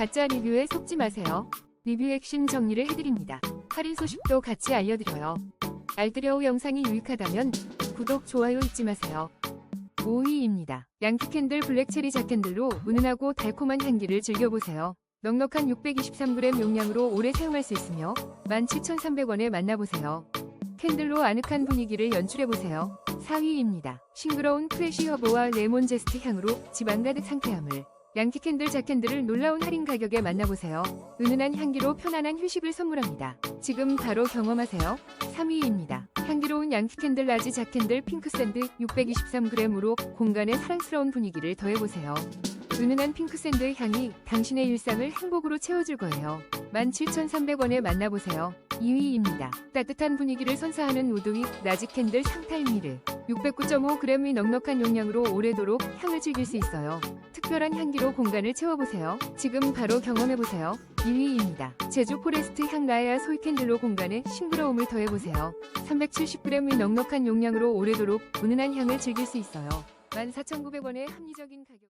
가짜 리뷰에 속지 마세요. 리뷰 핵심 정리를 해드립니다. 할인 소식도 같이 알려드려요. 알뜰여우 영상이 유익하다면 구독, 좋아요 잊지 마세요. 5위입니다. 양키 캔들 블랙 체리 자캔들로 은은하고 달콤한 향기를 즐겨보세요. 넉넉한 623g 용량으로 오래 사용할 수 있으며 17,300원에 만나보세요. 캔들로 아늑한 분위기를 연출해보세요. 4위입니다. 싱그러운 프레쉬 허브와 레몬 제스트 향으로 집안 가득 상쾌함을 양키 캔들 자캔들을 놀라운 할인 가격에 만나보세요. 은은한 향기로 편안한 휴식을 선물합니다. 지금 바로 경험하세요. 3위입니다. 향기로운 양키 캔들 라지 자캔들 핑크 샌드 623g으로 공간에 사랑스러운 분위기를 더해보세요. 은은한 핑크 샌드의 향이 당신의 일상을 행복으로 채워줄 거예요. 17,300원에 만나보세요. 2위입니다. 따뜻한 분위기를 선사하는 우드윅 라지 캔들 상탈미르 609.5g의 넉넉한 용량으로 오래도록 향을 즐길 수 있어요. 특별한 향기로 공간을 채워보세요. 지금 바로 경험해보세요. 2위입니다. 제주 포레스트 향 라야 소이 캔들로 공간에 싱그러움을 더해보세요. 370g의 넉넉한 용량으로 오래도록 은은한 향을 즐길 수 있어요. 14,900원의 합리적인 가격.